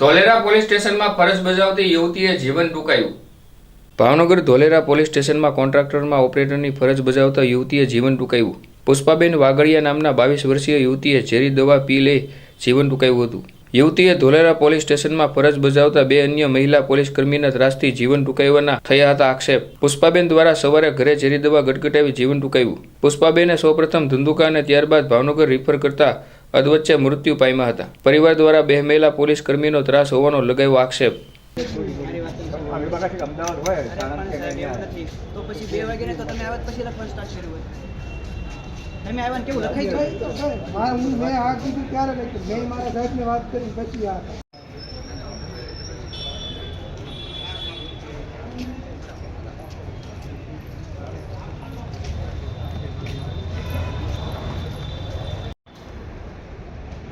Dholera police સ્ટેશનમાં ફરજ બજાવતી યુવતીએ જીવન ટૂંકાયું ભાવનગર ધોલેરા પોલીસ સ્ટેશનમાં કોન્ટ્રાક્ટરમાં ઓપરેટરની ફરજ બજાવતા યુવતીએ જીવન ટૂંકાયું પુષ્પાબેન વાગડિયા નામના બાવીસ વર્ષીય યુવતીએ ઝેરી દવા પી લઈ જીવન ટૂંકાયું હતું. યુવતીએ ધોલેરા પોલીસ સ્ટેશનમાં ફરજ બજાવતા બે અન્ય મહિલા પોલીસ કર્મીના ત્રાસથી જીવન ટૂંકાવવાના થયા હતા આક્ષેપ. પુષ્પાબેન દ્વારા સવારે ઘરે ઝેરી દવા ગટગટાવી જીવન ટૂંકાવ્યું પુષ્પાબેને સૌપ્રથમ ધંધુકા અને ત્યારબાદ ભાવનગર રિફર કરતા અધવચ્ચે મૃત્યુ પામ્યા હતા. પરિવાર દ્વારા બહેમેલા પોલીસ કર્મીનો ત્રાસ હોવાનો લગાવ્યો આક્ષેપ. અમે બધા છે અમદાવાદ હોય સાણંદ કે સાહેબ, એવું અહીંયા નથી. તો પછી બે વાગ્યાને તો તમે આવ્યા જ પછી લખવાનું સ્ટાર્ટ કર્યું હોય. તમે આવ્યા ને કેવું લખાઈ ગયું? મારે હું મેં આ કીધું ત્યારે મેં મારા સાહેબને વાત કરી પછી આ